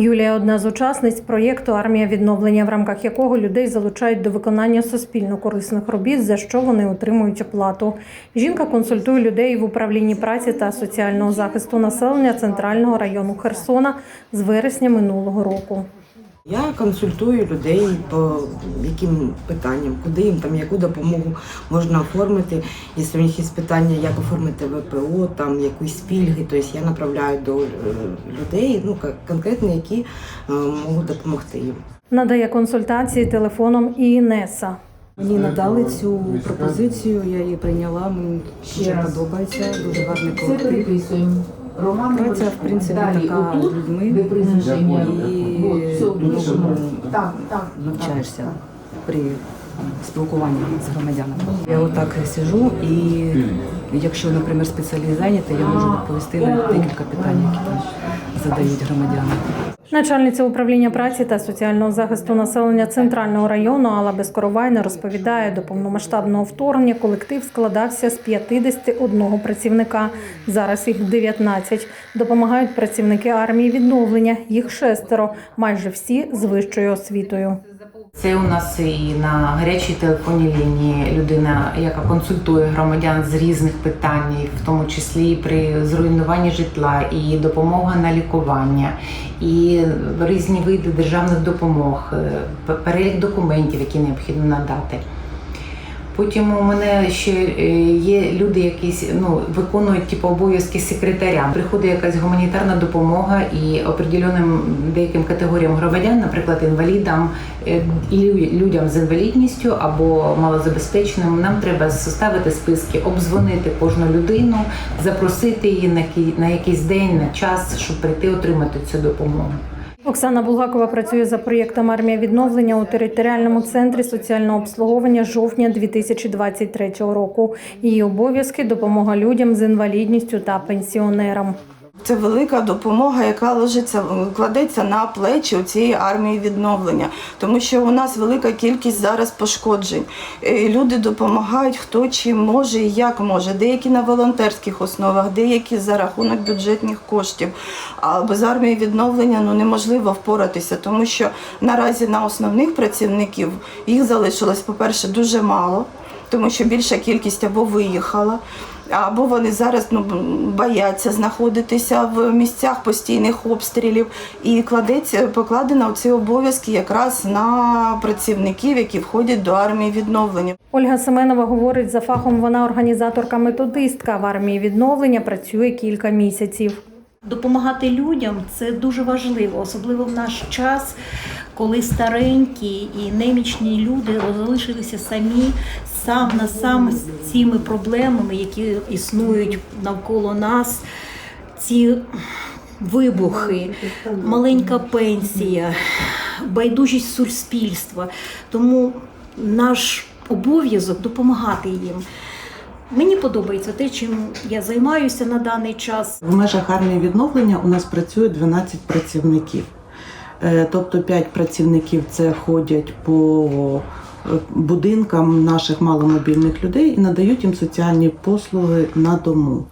Юлія одна з учасниць проєкту Армія відновлення, в рамках якого людей залучають до виконання суспільно корисних робіт, за що вони отримують оплату. Жінка консультує людей в управлінні праці та соціального захисту населення центрального району Херсона з вересня минулого року. Я консультую людей по яким питанням, куди їм там яку допомогу можна оформити. Якщо в них є питання, як оформити ВПО, там якісь пільги, тобто я направляю до е, людей, ну кон- конкретно, які е, можуть допомогти їм. Надає консультації телефоном і Інеса. Мені надали цю пропозицію, я її прийняла. Мені дуже подобається, дуже гарний Це колектив. Роман Праця, в принципі, Далі така з людьми. де прізвище. І ну, Так, так. навчаєшся при спілкуванні з громадянами. Я отак сижу, і якщо, наприклад, спеціаліст зайнятий, я можу відповісти на декілька питань, які там задають громадяни. Начальниця управління праці та соціального захисту населення центрального району Алла Безкоровайна розповідає, до повномасштабного вторгнення колектив складався з 51 працівника. Зараз їх 19. Допомагають працівники армії відновлення. Їх шестеро, майже всі з вищою освітою. Це у нас і на гарячій телефонній лінії людина, яка консультує громадян з різних питань, в тому числі і при зруйнуванні житла, і допомога на лікування, і різні види державних допомог, е, перелік документів, які необхідно надати. Потім у мене ще е, є люди, які ну, виконують типу, обов'язки секретаря. Приходить якась гуманітарна допомога і определеним деяким категоріям громадян, наприклад, інвалідам е, і людям з інвалідністю або малозабезпеченим, нам треба составити списки, обдзвонити кожну людину, запросити її на якийсь день, на час, щоб прийти отримати цю допомогу. Оксана Булгакова працює за проєктом Армія відновлення у територіальному центрі соціального обслуговування жовтня 2023 року. Її обов'язки допомога людям з інвалідністю та пенсіонерам. Це велика допомога, яка ложиться, кладеться на плечі у цієї армії відновлення, тому що у нас велика кількість зараз пошкоджень. Е, Люди допомагають хто чим може і як може. Деякі на волонтерських основах, деякі за рахунок бюджетних коштів. А без армії відновлення ну неможливо впоратися, тому що наразі на основних працівників їх залишилось, по-перше, дуже мало, тому що більша кількість або виїхала. Або вони зараз ну, бояться знаходитися в місцях постійних обстрілів, і кладеться покладено ці обов'язки якраз на працівників, які входять до армії відновлення. Ольга Семенова говорить, за фахом вона організаторка-методистка в армії відновлення працює кілька місяців. Допомагати людям це дуже важливо, особливо в наш час, коли старенькі і немічні люди залишилися самі сам на сам з цими проблемами, які існують навколо нас. Ці вибухи, маленька пенсія, байдужість суспільства. Тому наш обов'язок допомагати їм. Мені подобається те, чим я займаюся на даний час. В межах армії відновлення у нас працює 12 працівників. Е, Тобто 5 працівників це ходять по будинкам наших маломобільних людей і надають їм соціальні послуги на дому.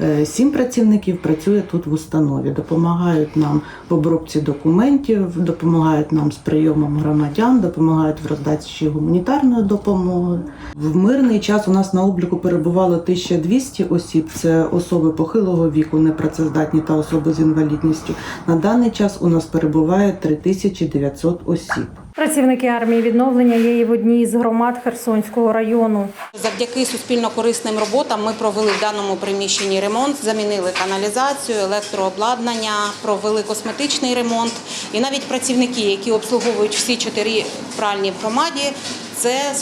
Е, Сім працівників працює тут в установі, допомагають нам в обробці документів, допомагають нам з прийомом громадян, допомагають в роздачі гуманітарної допомоги. В мирний час у нас на обліку перебувало 1200 осіб. Це особи похилого віку, непрацездатні та особи з інвалідністю. На даний час у нас перебуває 3900 осіб. Працівники армії відновлення є і в одній із громад Херсонського району. Завдяки суспільно-корисним роботам ми провели в даному приміщенні ремонт, замінили каналізацію, електрообладнання, провели косметичний ремонт. І навіть працівники, які обслуговують всі чотири пральні в громаді, це е,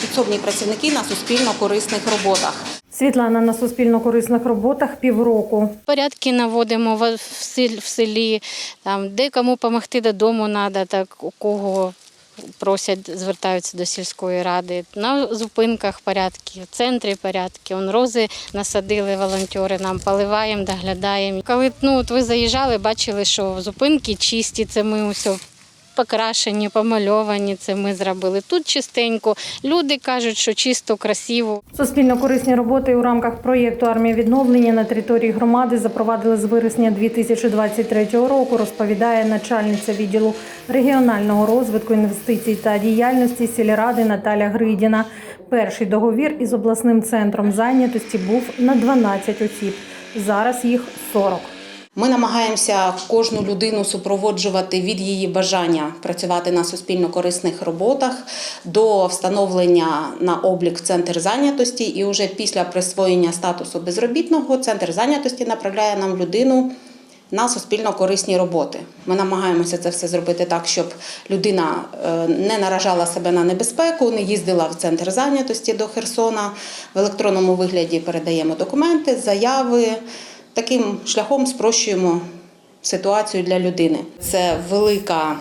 підсобні працівники на суспільно-корисних роботах. Світлана на суспільно-корисних роботах півроку. Порядки наводимо в селі там, де кому допомогти додому треба, так у кого просять, звертаються до сільської ради. На зупинках порядки, в центрі порядки. Он рози насадили волонтери, нам поливаємо, доглядаємо. Коли ну, от ви заїжджали, бачили, що зупинки чисті, це ми усе покрашені, помальовані, це ми зробили. Тут чистенько. Люди кажуть, що чисто, красиво. Суспільно корисні роботи у рамках проєкту Армія відновлення на території громади запровадили з вересня 2023 року. Розповідає начальниця відділу регіонального розвитку інвестицій та діяльності сільради Наталя Гридіна. Перший договір із обласним центром зайнятості був на 12 осіб. Зараз їх 40. Ми намагаємося кожну людину супроводжувати від її бажання працювати на суспільно корисних роботах до встановлення на облік центр зайнятості. І вже після присвоєння статусу безробітного центр зайнятості направляє нам людину на суспільно корисні роботи. Ми намагаємося це все зробити так, щоб людина е, не наражала себе на небезпеку, не їздила в центр зайнятості до Херсона. В електронному вигляді передаємо документи, заяви. Таким шляхом спрощуємо ситуацію для людини. Це велика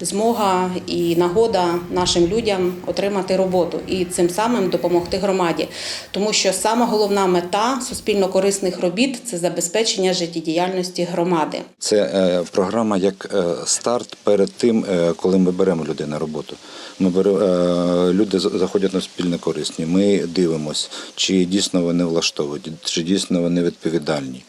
змога і нагода нашим людям отримати роботу і цим самим допомогти громаді. Тому що сама головна мета суспільно корисних робіт це забезпечення життєдіяльності громади. Це е, програма як е, старт перед тим, е, коли ми беремо людей на роботу. Ми бере, е, люди заходять на спільно корисні. Ми дивимося, чи дійсно вони влаштовують, чи дійсно вони відповідальні.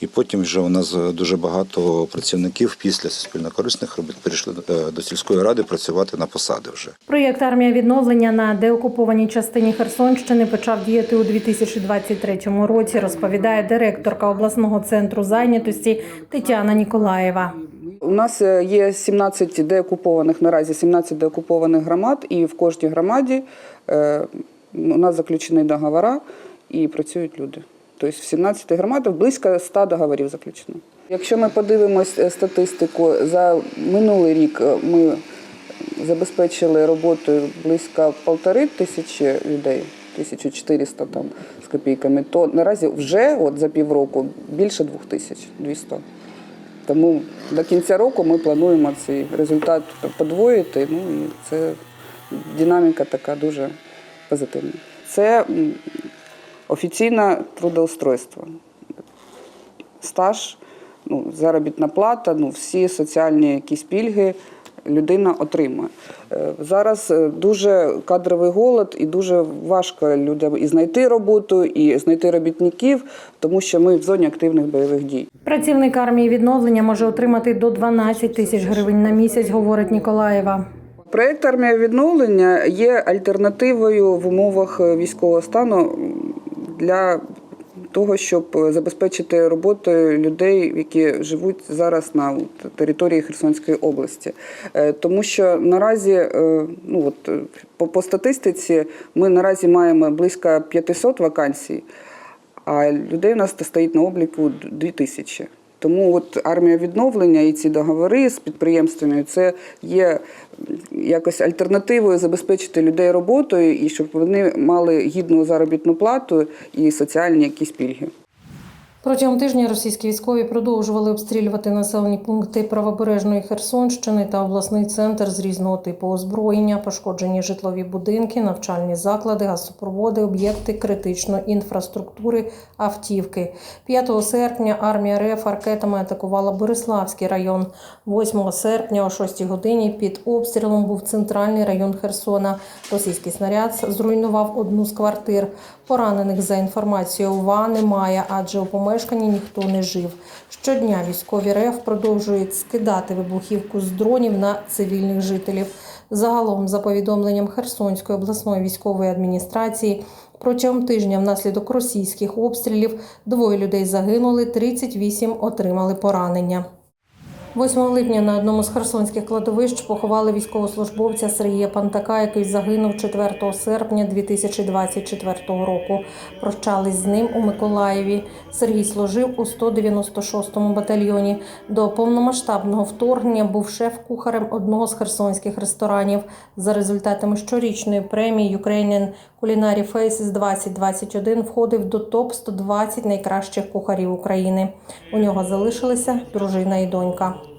І потім вже у нас дуже багато працівників після суспільно корисних робіт перейшли е, до сільської ради працювати на посади вже. Проєкт Армія відновлення на деокупованій частині Херсонщини почав діяти у 2023 році. Розповідає директорка обласного центру зайнятості Тетяна Ніколаєва. У нас е, є 17 деокупованих наразі 17 деокупованих громад, і в кожній громаді е, у нас заключені договори і працюють люди. Тобто в 17 громадах близько 100 договорів заключено. Якщо ми подивимось е, статистику, за минулий рік е, ми забезпечили роботою близько полтори тисячі людей, 1400 там з копійками, то наразі вже от за півроку більше двох тисяч, 200. Тому до кінця року ми плануємо цей результат подвоїти. Ну і це динаміка така дуже позитивна. Це офіційне трудоустройство. Стаж, ну, заробітна плата, ну, всі соціальні якісь пільги людина отримує. Е, Зараз е, дуже кадровий голод і дуже важко людям і знайти роботу, і знайти робітників, тому що ми в зоні активних бойових дій. Працівник армії відновлення може отримати до 12 тисяч гривень на місяць, говорить Ніколаєва. Проєкт армія відновлення є альтернативою в умовах військового стану для того, щоб забезпечити роботу людей, які живуть зараз на території Херсонської області. Е, Тому що наразі, е, ну от е, по, по статистиці, ми наразі маємо близько 500 вакансій, а людей у нас стоїть на обліку 2000. Тому от армія відновлення і ці договори з підприємствами це є якось альтернативою забезпечити людей роботою і щоб вони мали гідну заробітну плату і соціальні якісь пільги. Протягом тижня російські військові продовжували обстрілювати населені пункти правобережної Херсонщини та обласний центр з різного типу озброєння, пошкоджені житлові будинки, навчальні заклади, газопроводи, об'єкти критичної інфраструктури, автівки. 5 серпня армія РФ ракетами атакувала Бориславський район. 8 серпня о 6 годині під обстрілом був центральний район Херсона. Російський снаряд зруйнував одну з квартир. Поранених за інформацією ОВА немає, адже у помешканні ніхто не жив. Щодня військові РФ продовжують скидати вибухівку з дронів на цивільних жителів. Загалом, за повідомленням Херсонської обласної військової адміністрації, протягом тижня внаслідок російських обстрілів двоє людей загинули, 38 отримали поранення. 8 липня на одному з херсонських кладовищ поховали військовослужбовця Сергія Пантака, який загинув 4 серпня 2024 року. Прощались з ним у Миколаєві. Сергій служив у 196-му батальйоні. До повномасштабного вторгнення був шеф-кухарем одного з херсонських ресторанів. За результатами щорічної премії Ukrainian Culinary Faces 2021 входив до топ 120 найкращих кухарів України. У нього залишилися дружина і донька.